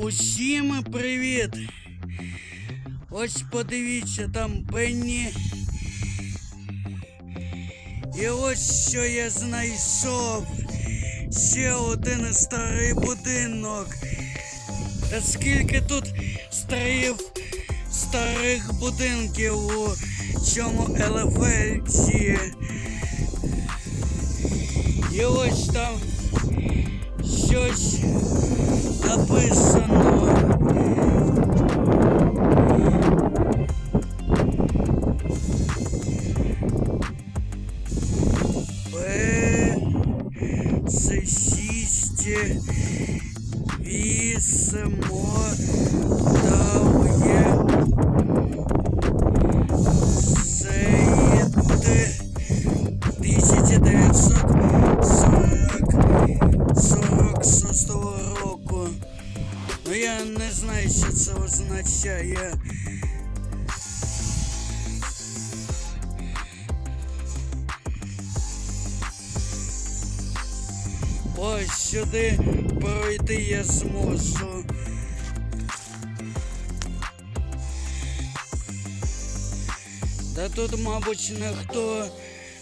Усім привіт! Ось подивіться, там Бенні. І ось що я знайшов. Ще один старий будинок. Та скільки тут старих, старих будинків у цьому елефельці. І ось там щось шість, вісимо, даує, сейт, 1946 року. Ну я не знаю, що це означає. Ось сюди пройти я зможу. Та тут, мабуть, ніхто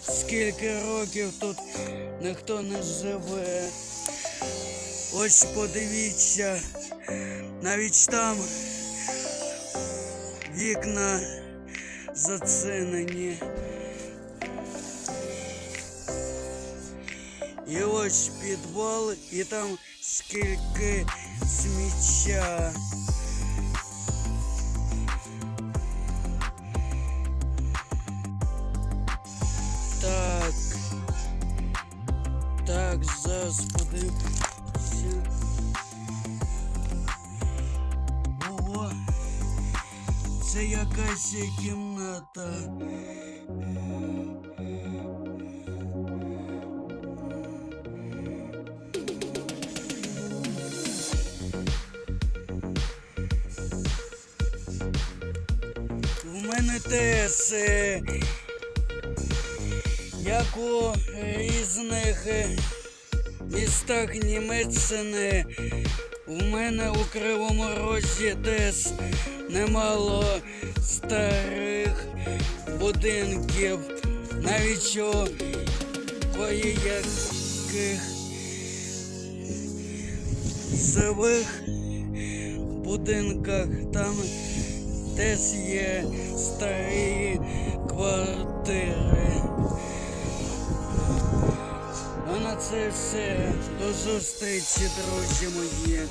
скільки років тут ніхто не живе. Ось подивіться, навіть там вікна зацінені. І ось підвал, і там скільки сміття. Так. Так, зараз. Ого. Це якась кімната. Мене теж, е, як у різних е, містах Німеччини, у мене у Кривому Розі теж немало старих будинків, навіть у яких живих будинках там теж є старі квартири. А на це все. До зустрічі, друзі мої.